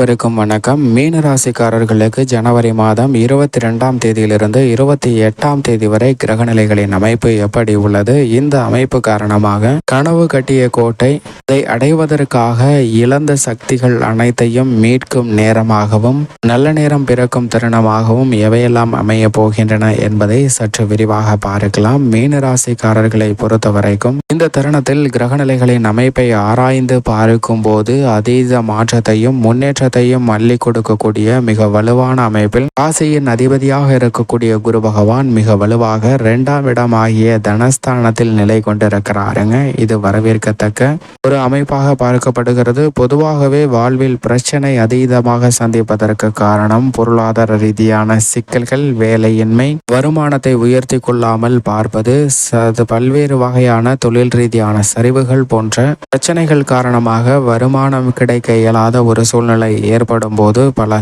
அனைவருக்கும் வணக்கம். மீன ராசிக்காரர்களுக்கு ஜனவரி மாதம் இருபத்தி ரெண்டாம் தேதியிலிருந்து இருபத்தி எட்டாம் தேதி வரை கிரகநிலைகளின் அமைப்பு எப்படி உள்ளது? இந்த அமைப்பு காரணமாக கனவு கட்டிய கோட்டை அதை அடைவதற்காக இழந்த சக்திகள் அனைத்தையும் மீட்கும் நேரமாகவும் நல்ல நேரம் பிறக்கும் தருணமாகவும் எவையெல்லாம் அமைய போகின்றன என்பதை சற்று விரிவாக பார்க்கலாம். மீன ராசிக்காரர்களை பொறுத்த வரைக்கும் இந்த தருணத்தில் கிரகநிலைகளின் அமைப்பை ஆராய்ந்து பார்க்கும் போது அதீத மாற்றத்தையும் முன்னேற்ற முன்னேற்றத்தையும் அள்ளி கொடுக்கக்கூடிய மிக வலுவான அமைப்பில் ராசியின் அதிபதியாக இருக்கக்கூடிய குரு பகவான் மிக வலுவாக இரண்டாம் இடம் ஆகிய தனஸ்தானத்தில் நிலை கொண்டிருக்கிறாருங்க. இது வரவேற்கத்தக்க ஒரு அமைப்பாக பார்க்கப்படுகிறது. பொதுவாகவே வாழ்வில் பிரச்சனை அதீதமாக சந்திப்பதற்கு காரணம் பொருளாதார ரீதியான சிக்கல்கள் வேலையின்மை வருமானத்தை உயர்த்தி கொள்ளாமல் பார்ப்பது ச- பல்வேறு வகையான தொழில் ரீதியான சரிவுகள் போன்ற பிரச்சனைகள் காரணமாக வருமானம் கிடைக்க இயலாத ஒரு சூழ்நிலை ஏற்படும் போது பல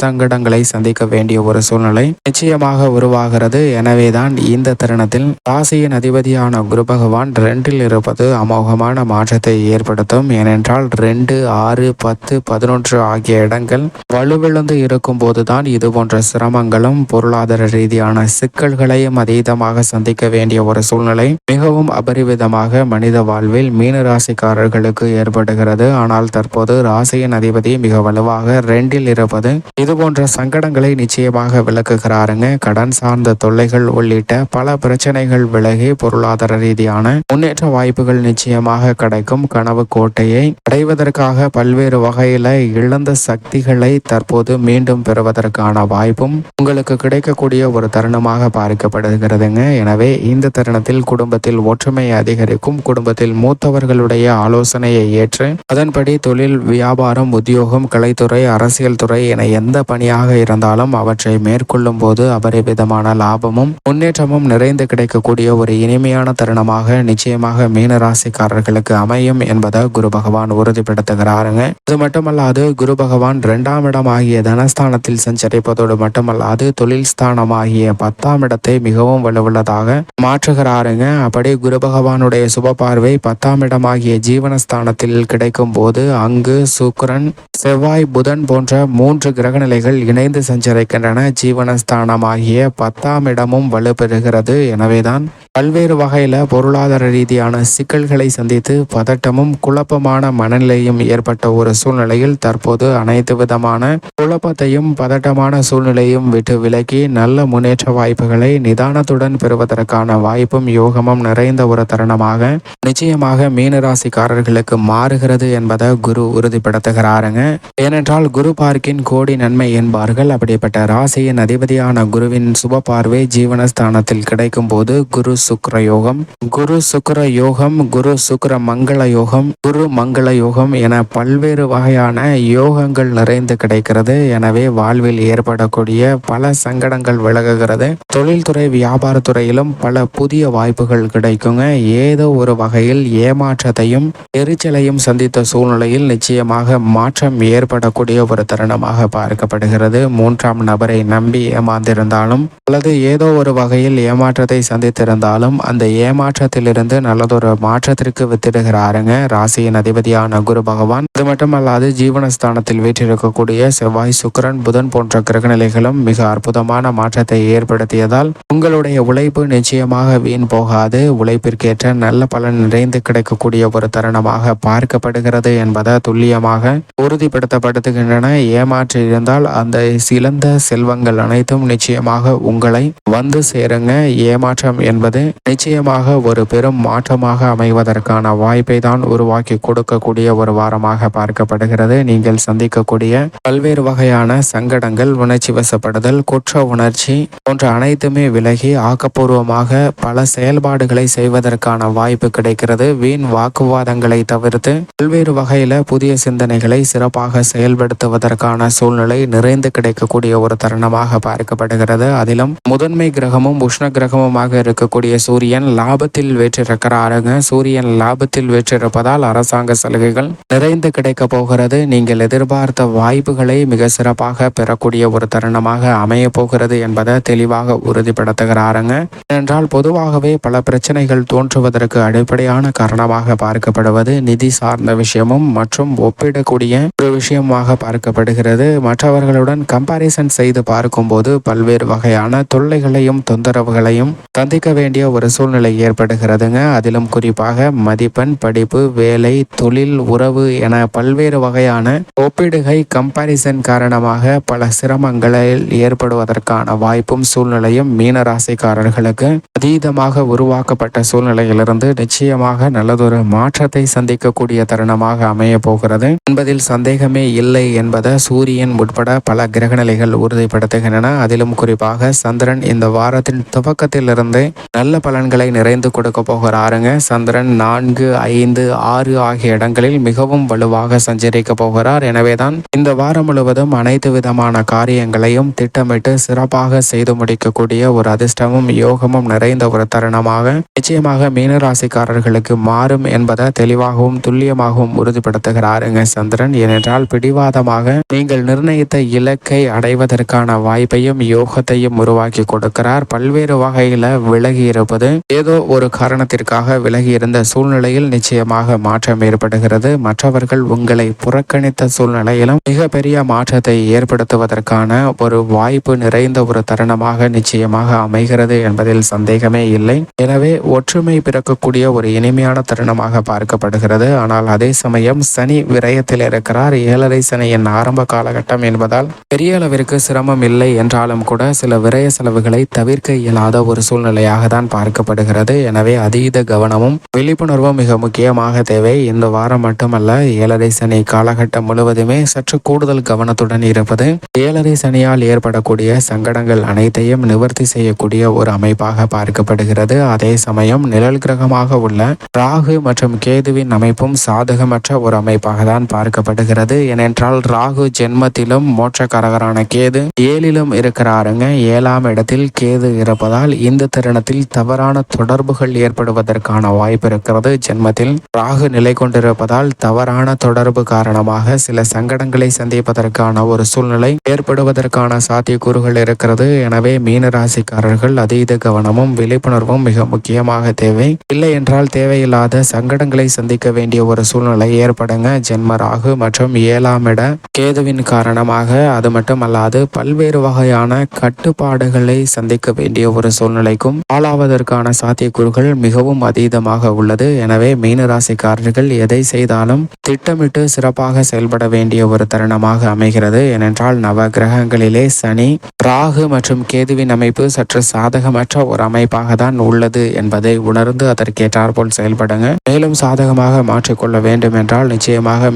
சங்கடங்களை சந்திக்க வேண்டிய ஒரு சூழ்நிலை நிச்சயமாக உருவாகிறது. எனவேதான் இந்த தருணத்தில் ராசியின் அதிபதியான குரு பகவான் ரெண்டில் இருப்பது அமோகமான மாற்றத்தை ஏற்படுத்தும். ஏனென்றால் ரெண்டு ஆறு பத்து பதினொன்று ஆகிய இடங்கள் வலுவிழந்து இருக்கும் போதுதான் இது போன்ற சிரமங்களும் பொருளாதார ரீதியான சிக்கல்களையும் அதீதமாக சந்திக்க வேண்டிய ஒரு சூழ்நிலை. மிகவும் அபரிவிதமாக மனித வாழ்வில் மீன ராசிக்காரர்களுக்கு ஏற்படுகிறது. ஆனால் தற்போது ராசியின் அதிபதி மிக வலுவாக ரெண்டில் இருப்பது. இது போன்ற சங்கடங்களை நிச்சயமாக விளக்குகிறாருங்க. கடன் சார்ந்த தொல்லைகள் உள்ளிட்ட பல பிரச்சனைகள் விலகி பொருளாதார ரீதியான முன்னேற்ற வாய்ப்புகள் நிச்சயமாக கிடைக்கும். கனவு கோட்டையை அடைவதற்காக பல்வேறு வகையில இழந்த சக்திகளை தற்போது மீண்டும் பெறுவதற்கான வாய்ப்பும் உங்களுக்கு கிடைக்கக்கூடிய ஒரு தருணமாக பார்க்கப்படுகிறதுங்க எனவே இந்த தருணத்தில் குடும்பத்தில் ஒற்றுமை அதிகரிக்கும். குடும்பத்தில் மூத்தவர்களுடைய ஆலோசனையை ஏற்று அதன்படி தொழில் வியாபாரம் உத்தியோகம் கலைத்துறை அரசியல் துறை என எந்த பணியாக இருந்தாலும் அவற்றை மேற்கொள்ளும் போது அபரிவிதமான லாபமும் முன்னேற்றமும் நிறைந்து கிடைக்கக்கூடிய ஒரு இனிமையான தருணமாக நிச்சயமாக மீனராசிக்காரர்களுக்கு அமையும் என்பதை குரு பகவான் உறுதிப்படுத்துகிறாருங்க. இது மட்டுமல்லாது குரு பகவான் இரண்டாம் இடம் ஆகிய தனஸ்தானத்தில் சஞ்சரிப்பதோடு மட்டுமல்லாது தொழில் ஸ்தானம் ஆகிய பத்தாம் இடத்தை மிகவும் வலுவுள்ளதாக மாற்றுகிறாருங்க. அப்படி குரு பகவானுடைய சுப பார்வை பத்தாம் இடமாகிய ஜீவனஸ்தானத்தில் கிடைக்கும் போது அங்கு சுக்கிரன் செவ்வாய் புதன் போன்ற மூன்று கிரகநிலைகள் இணைந்து சஞ்சரிக்கின்றன. ஜீவனஸ்தானமாகிய பத்தாம் இடமும் வலுப்பெறுகிறது. எனவேதான் பல்வேறு வகையில பொருளாதார ரீதியான சிக்கல்களை சந்தித்து பதட்டமும் குழப்பமான மனநிலையும் ஏற்பட்ட ஒரு சூழ்நிலையில் தற்போது அனைத்து விதமான குழப்பத்தையும் பதட்டமான சூழ்நிலையும் விட்டு விலக்கி நல்ல முன்னேற்ற வாய்ப்புகளை நிதானத்துடன் பெறுவதற்கான வாய்ப்பும் யோகமும் நிறைந்த ஒரு தருணமாக நிச்சயமாக மீனராசிக்காரர்களுக்கு மாறுகிறது என்பதை குரு உறுதிப்படுத்துகிறாருங்க. ஏனென்றால் குரு பார்க்கின் கோடி நன்மை என்பார்கள். அப்படிப்பட்ட ராசியின் அதிபதியான குருவின் சுப பார்வை ஜீவனஸ்தானத்தில் கிடைக்கும் போது குரு சுக்கர யோகம் குரு சுக்கர யோகம் குரு சுக்கர மங்கள யோகம் குரு மங்கள யோகம் என பல்வேறு வகையான யோகங்கள் நிறைந்து கிடைக்கிறது. எனவே வாழ்வில் ஏற்படக்கூடிய பல சங்கடங்கள் விலகுகிறது. தொழில்துறை வியாபாரத்துறையிலும் பல புதிய வாய்ப்புகள் கிடைக்குங்க. ஏதோ ஒரு வகையில் ஏமாற்றத்தையும் எரிச்சலையும் சந்தித்த சூழ்நிலையில் நிச்சயமாக மாற்றம் ஏற்படக்கூடிய ஒரு தருணமாக பார்க்கப்படுகிறது. மூன்றாம் நபரை நம்பி ஏமாந்திருந்தாலும் அல்லது ஏதோ ஒரு வகையில் ஏமாற்றத்தை சந்தித்திருந்தாலும் அந்த ஏமாற்றத்திலிருந்து நல்லதொரு மாற்றத்திற்கு வித்திடுகிறாருங்க. ராசியின் அதிபதியான குரு பகவான். அது மட்டுமல்லாது ஜீவனஸ்தானத்தில் வீற்றிருக்கக்கூடிய செவ்வாய் சுக்கிரன் புதன் போன்ற கிரகநிலைகளும் மிக அற்புதமான மாற்றத்தை ஏற்படுத்தியதால் உங்களுடைய உழைப்பு நிச்சயமாக வீண் போகாது. உழைப்பிற்கேற்ற நல்ல பலன் நிறைந்து கிடைக்கக்கூடிய ஒரு தருணமாக பார்க்கப்படுகிறது என்பதை துல்லியமாக உறுதி உறுதிப்படுத்தப்படுத்துகின்றன ஏமாற்றி இருந்தால் அந்த சிறந்த செல்வங்கள் அனைத்தும் நிச்சயமாக உங்களை வந்து சேருங்க. ஏமாற்றம் என்பது நிச்சயமாக ஒரு பெரும் மாற்றமாக அமைவதற்கான வாய்ப்பை தான் உருவாக்கி கொடுக்கக்கூடிய ஒரு வாரமாக பார்க்கப்படுகிறது. நீங்கள் சந்திக்கக்கூடிய பல்வேறு வகையான சங்கடங்கள் உணர்ச்சி வசப்படுதல் குற்ற உணர்ச்சி போன்ற அனைத்துமே விலகி ஆக்கப்பூர்வமாக பல செயல்பாடுகளை செய்வதற்கான வாய்ப்பு கிடைக்கிறது. வீண் வாக்குவாதங்களை தவிர்த்து பல்வேறு வகையில புதிய சிந்தனைகளை சிறப்பு சிறப்பாக செயல்படுத்துவதற்கான சூழ்நிலை நிறைந்து கிடைக்கக்கூடிய ஒரு தருணமாக பார்க்கப்படுகிறது. அதிலும் முதன்மை கிரகமும் உஷ்ண கிரகமுமாக இருக்கக்கூடிய சூரியன் லாபத்தில் வெற்றிருக்கிறாருங்க. சூரியன் லாபத்தில் வெற்றிருப்பதால் அரசாங்க சலுகைகள் நிறைந்து கிடைக்க போகிறது. நீங்கள் எதிர்பார்த்த வாய்ப்புகளை மிக சிறப்பாக பெறக்கூடிய ஒரு தருணமாக அமைய போகிறது என்பதை தெளிவாக உறுதிப்படுத்துகிறாருங்க. ஏனென்றால் பொதுவாகவே பல பிரச்சனைகள் தோன்றுவதற்கு அடிப்படையான காரணமாக பார்க்கப்படுவது நிதி சார்ந்த விஷயமும் மற்றும் ஒப்பிடக்கூடிய ஒரு ஒரு விஷயமாக பார்க்கப்படுகிறது. மற்றவர்களுடன் கம்பாரிசன் செய்து பார்க்கும்போது பல்வேறு வகையான தொல்லைகளையும் தொந்தரவுகளையும் சந்திக்க வேண்டிய ஒரு சூழ்நிலை ஏற்படுகிறதுங்க. அதிலும் குறிப்பாக மதிப்பெண் படிப்பு வேலை தொழில் உறவு என பல்வேறு வகையான ஒப்பிடுகை கம்பாரிசன் காரணமாக பல சிரமங்களில் ஏற்படுவதற்கான வாய்ப்பும் சூழ்நிலையும் மீன ராசிக்காரர்களுக்கு அதீதமாக உருவாக்கப்பட்ட சூழ்நிலையிலிருந்து நிச்சயமாக நல்லதொரு மாற்றத்தை சந்திக்கக்கூடிய தருணமாக அமைய போகிறது. என்பதில் சந்தேகம் இல்லை என்பதை சூரியன் உட்பட பல கிரகநிலைகள் உறுதிப்படுத்துகின்றன. அதிலும் குறிப்பாக சந்திரன் இந்த வாரத்தின் துவக்கத்திலிருந்து நல்ல பலன்களை நிறைந்து கொடுக்க போகிறாருங்க. சந்திரன் நான்கு ஐந்து ஆறு ஆகிய இடங்களில் மிகவும் வலுவாக சஞ்சரிக்க போகிறார். எனவேதான் இந்த வாரம் முழுவதும் அனைத்து விதமான காரியங்களையும் திட்டமிட்டு சிறப்பாக செய்து முடிக்கக்கூடிய ஒரு அதிர்ஷ்டமும் யோகமும் நிறைந்த ஒரு தருணமாக நிச்சயமாக மீனராசிக்காரர்களுக்கு மாறும் என்பதை தெளிவாகவும் துல்லியமாகவும் உறுதிப்படுத்துகிறாருங்க சந்திரன். ஏனென்றால் பிடிவாதமாக நீங்கள் நிர்ணயித்த இலக்கை அடைவதற்கான வாய்ப்பையும் யோகத்தையும் உருவாக்கி கொடுக்கிறார். பல்வேறு வகையில விலகி இருப்பது ஏதோ ஒரு காரணத்திற்காக விலகி இருந்த சூழ்நிலையில் நிச்சயமாக மாற்றம் ஏற்படுகிறது. மற்றவர்கள் உங்களை புறக்கணித்த சூழ்நிலையிலும் மிகப்பெரிய மாற்றத்தை ஏற்படுத்துவதற்கான ஒரு வாய்ப்பு நிறைந்த ஒரு தருணமாக நிச்சயமாக அமைகிறது என்பதில் சந்தேகமே இல்லை. எனவே ஒற்றுமை பிறக்கக்கூடிய ஒரு இனிமையான தருணமாக பார்க்கப்படுகிறது. ஆனால் அதே சமயம் சனி விரயத்தில் இருக்கிறார். ஏழரை சனியின் ஆரம்ப காலகட்டம் என்பதால் பெரிய அளவிற்கு சிரமம் இல்லை என்றாலும் கூட சில விரய செலவுகளை தவிர்க்க இயலாத ஒரு சூழ்நிலையாக தான் பார்க்கப்படுகிறது. எனவே அதீத கவனமும் விழிப்புணர்வும் மிக முக்கியமாக தேவை. இந்த வாரம் மட்டுமல்ல ஏழரை சனி காலகட்டம் முழுவதுமே சற்று கூடுதல் கவனத்துடன் இருப்பது ஏழரை சனியால் ஏற்படக்கூடிய சங்கடங்கள் அனைத்தையும் நிவர்த்தி செய்யக்கூடிய ஒரு அமைப்பாக பார்க்கப்படுகிறது. அதே சமயம் நிழல் கிரகமாக உள்ள ராகு மற்றும் கேதுவின் அமைப்பும் சாதகமற்ற ஒரு அமைப்பாக தான் பார்க்கப்படுகிறது. ஏனென்றால் ராகு ஜென்மத்திலும் மோட்சக்காரகரான கேது ஏழிலும் இருக்கிறாருங்க. ஏழாம் இடத்தில் கேது இருப்பதால் இந்த தருணத்தில் தவறான தொடர்புகள் ஏற்படுவதற்கான வாய்ப்பு இருக்கிறது. ஜென்மத்தில் ராகு நிலை கொண்டிருப்பதால் தவறான தொடர்பு காரணமாக சில சங்கடங்களை சந்திப்பதற்கான ஒரு சூழ்நிலை ஏற்படுவதற்கான சாத்தியக்கூறுகள் இருக்கிறது. எனவே மீன ராசிக்காரர்கள் அதீத கவனமும் விழிப்புணர்வும் மிக முக்கியமாக தேவை. இல்லை என்றால் தேவையில்லாத சங்கடங்களை சந்திக்க வேண்டிய ஒரு சூழ்நிலை ஏற்படுங்க. ஜென்ம ராகு மற்றும் ஏழாம் இட கேதுவின் காரணமாக அது மட்டுமல்லாது பல்வேறு வகையான கட்டுப்பாடுகளை சந்திக்க வேண்டிய ஒரு சூழ்நிலைக்கும் ஆளாவதற்கான சாத்தியக்கூறுகள் மிகவும் அதீதமாக உள்ளது. எனவே மீனராசிக்காரர்கள் எதை செய்தாலும் திட்டமிட்டு சிறப்பாக செயல்பட வேண்டிய ஒரு தருணமாக அமைகிறது. ஏனென்றால் நவ கிரகங்களிலே சனி ராகு மற்றும் கேதுவின் அமைப்பு சற்று சாதகமற்ற ஒரு அமைப்பாக தான் உள்ளது என்பதை உணர்ந்து அதற்கேற்றாற்போல் செயல்படுங்க. மேலும் சாதகமாக மாற்றிக்கொள்ள வேண்டும் என்றால் நிச்சயமாக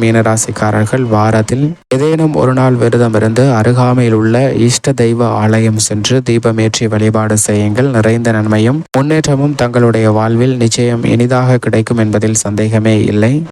மீனராசிக்காரர்கள் வாரத்தில் ஏதேனும் ஒரு நாள் விரதம் இருந்து அருகாமையில் உள்ள இஷ்ட தெய்வ ஆலயம் சென்று தீபமேற்றி வழிபாடு செய்யுங்கள். நிறைந்த நன்மையும் முன்னேற்றமும் தங்களுடைய வாழ்வில் நிச்சயம் இனிதாக கிடைக்கும் என்பதில் சந்தேகமே இல்லை.